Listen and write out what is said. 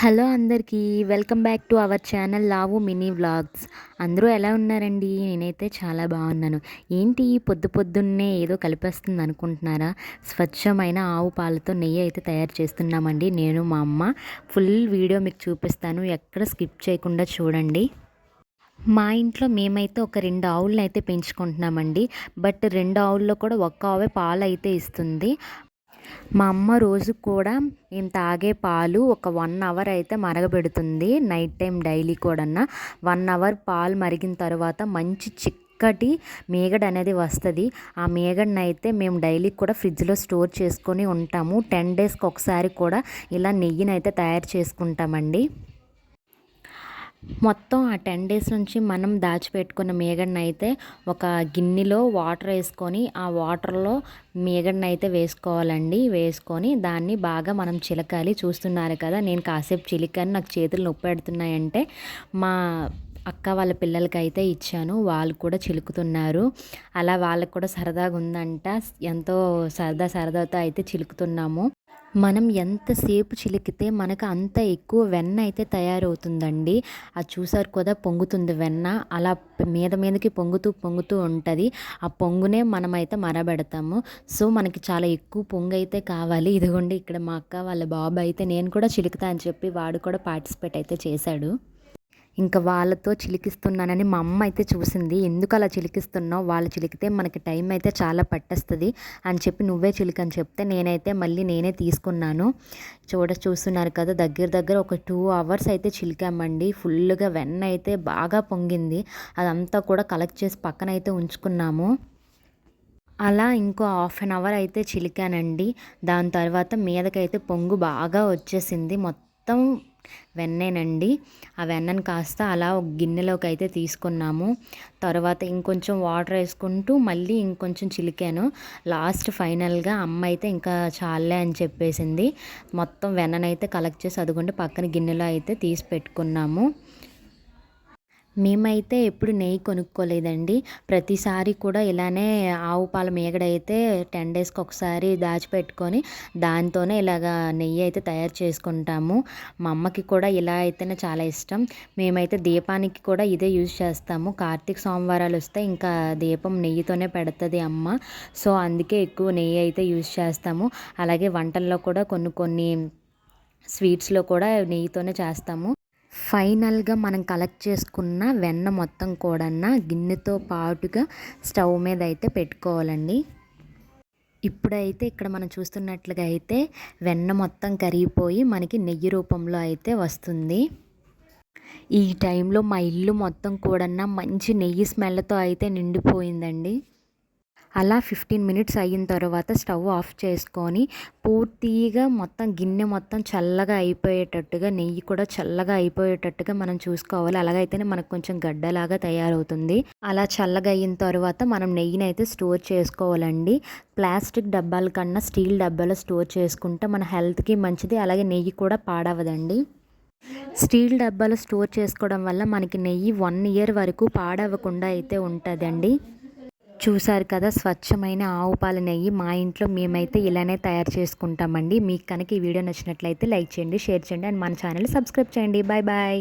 Hello అందరికీ welcome back to our channel Lavu mini vlogs. అందరూ ఎలా ఉన్నారండి? నేనైతే చాలా బాగున్నాను. ఏంటి పొద్దు పొద్దున్నే ఏదో కలిపేస్తుంది అనుకుంటున్నారా? స్వచ్ఛమైన ఆవు పాలతో నెయ్యి అయితే తయారు చేస్తున్నామండి. నేను మా అమ్మ ఫుల్ వీడియో మీకు చూపిస్తాను. ఎక్కడ స్కిప్ చేయకుండా చూడండి. మా ఇంట్లో మేమైతే ఒక రెండు ఆవులను అయితే పెంచుకుంటున్నామండి. బట్ రెండు ఆవుల్లో కూడా ఒక్క ఆవే పాలు అయితే ఇస్తుంది. మా అమ్మ రోజు కూడా మేము తాగే పాలు ఒక వన్ అవర్ అయితే మరగబెడుతుంది. నైట్ టైం డైలీ కూడా వన్ అవర్ పాలు మరిగిన తర్వాత మంచి చిక్కటి మేగడ అనేది వస్తుంది. ఆ మేగడని అయితే మేము డైలీ కూడా ఫ్రిడ్జ్లో స్టోర్ చేసుకొని ఉంటాము. టెన్ డేస్కి ఒకసారి కూడా ఇలా నెయ్యిని అయితే తయారు చేసుకుంటామండి. మొత్తం ఆ టెన్ డేస్ నుంచి మనం దాచిపెట్టుకున్న మేగడిని అయితే ఒక గిన్నెలో వాటర్ వేసుకొని ఆ వాటర్లో మేగడిని అయితే వేసుకోవాలండి. వేసుకొని దాన్ని బాగా మనం చిలకాలి. చూస్తున్నారు కదా నేను కాసేపు చిలికాను నాకు చేతులు నొప్పి పెడుతున్నాయంటే మా అక్క వాళ్ళ పిల్లలకి అయితే ఇచ్చాను. వాళ్ళు కూడా చిలుకుతున్నారు. అలా వాళ్ళకు కూడా సరదాగా ఉందంట. ఎంతో సరదా సరదాతో అయితే చిలుకుతున్నాము. మనం ఎంతసేపు చిలికితే మనకు అంత ఎక్కువ వెన్న అయితే తయారవుతుందండి. అది చూసారు కదా పొంగుతుంది వెన్న. అలా మీద మీదకి పొంగుతూ పొంగుతూ ఉంటుంది. ఆ పొంగునే మనమైతే మరబెడతాము. సో మనకి చాలా ఎక్కువ పొంగు అయితే కావాలి. ఇదిగోండి ఇక్కడ మా అక్క వాళ్ళ బాబు అయితే నేను కూడా చిలుకుతా అని చెప్పి వాడు కూడా పార్టిసిపేట్ అయితే చేశాడు. ఇంకా వాళ్ళతో చిలికిస్తున్నానని మా అమ్మ అయితే చూసింది. ఎందుకు అలా చిలికిస్తున్నావు? వాళ్ళు చిలికితే మనకి టైం అయితే చాలా పట్టేస్తుంది. అని చెప్పి నువ్వే చిలికని చెప్తే నేనైతే మళ్ళీ నేనే తీసుకున్నాను. చూడ చూస్తున్నారు కదా దగ్గర దగ్గర ఒక టూ అవర్స్ అయితే చిలికామండి. ఫుల్గా వెన్న అయితే బాగా పొంగింది. అదంతా కూడా కలెక్ట్ చేసి పక్కన అయితే ఉంచుకున్నాము. అలా ఇంకో హాఫ్ అన్ అవర్ అయితే చిలికానండి. దాని తర్వాత మీదకైతే పొంగు బాగా వచ్చేసింది. మొత్తం వెన్నేనండి. ఆ వెన్నను కాస్త అలా ఒక గిన్నెలోకి అయితే తీసుకున్నాము. తర్వాత ఇంకొంచెం వాటర్ వేసుకుంటూ మళ్ళీ ఇంకొంచెం చిలికాను. లాస్ట్ ఫైనల్గా అమ్మ అయితే ఇంకా చాలే అని చెప్పేసింది. మొత్తం వెన్ననైతే కలెక్ట్ చేసి అదిగొండి పక్కన గిన్నెలో అయితే తీసి పెట్టుకున్నాము. మేమైతే ఎప్పుడు నెయ్యి కొనుక్కోలేదండి. ప్రతిసారి కూడా ఇలానే ఆవు పాల మీగడైతే టెన్ డేస్కి ఒకసారి దాచిపెట్టుకొని దాంతోనే ఇలాగా నెయ్యి అయితే తయారు చేసుకుంటాము. మా అమ్మకి కూడా ఇలా అయితేనే చాలా ఇష్టం. మేమైతే దీపానికి కూడా ఇదే యూజ్ చేస్తాము. కార్తీక సోమవారాలు వస్తే ఇంకా దీపం నెయ్యితోనే పెడుతుంది అమ్మ. సో అందుకే ఎక్కువ నెయ్యి అయితే యూజ్ చేస్తాము. అలాగే వంటల్లో కూడా కొన్ని కొన్ని స్వీట్స్లో కూడా నెయ్యితోనే చేస్తాము. ఫైనల్గా మనం కలెక్ట్ చేసుకున్న వెన్న మొత్తం కూడా గిన్నెతో పాటుగా స్టవ్ మీద అయితే పెట్టుకోవాలండి. ఇప్పుడైతే ఇక్కడ మనం చూస్తున్నట్లుగా అయితే వెన్న మొత్తం కరిగిపోయి మనకి నెయ్యి రూపంలో అయితే వస్తుంది. ఈ టైంలో మా ఇల్లు మొత్తం కూడా మంచి నెయ్యి స్మెల్తో అయితే నిండిపోయిందండి. అలా ఫిఫ్టీన్ మినిట్స్ అయిన తర్వాత స్టవ్ ఆఫ్ చేసుకొని పూర్తిగా మొత్తం గిన్నె మొత్తం చల్లగా అయిపోయేటట్టుగా నెయ్యి కూడా చల్లగా అయిపోయేటట్టుగా మనం చూసుకోవాలి. అలాగైతేనే మనకు కొంచెం గడ్డలాగా తయారవుతుంది. అలా చల్లగా అయిన తర్వాత మనం నెయ్యిని అయితే స్టోర్ చేసుకోవాలండి. ప్లాస్టిక్ డబ్బాల కన్నా స్టీల్ డబ్బాలో స్టోర్ చేసుకుంటే మన హెల్త్కి మంచిది. అలాగే నెయ్యి కూడా పాడవదండి. స్టీల్ డబ్బాలో స్టోర్ చేసుకోవడం వల్ల మనకి నెయ్యి వన్ ఇయర్ వరకు పాడవకుండా అయితే ఉంటుందండి. చూసారు కదా స్వచ్ఛమైన ఆవు పాల నెయ్యి మా ఇంట్లో మేమైతే ఇలానే తయారు చేసుకుంటామండి. మీకు కనుక ఈ వీడియో నచ్చినట్లయితే లైక్ చేయండి షేర్ చేయండి అండ్ మన ఛానల్ సబ్స్క్రైబ్ చేయండి. Bye bye.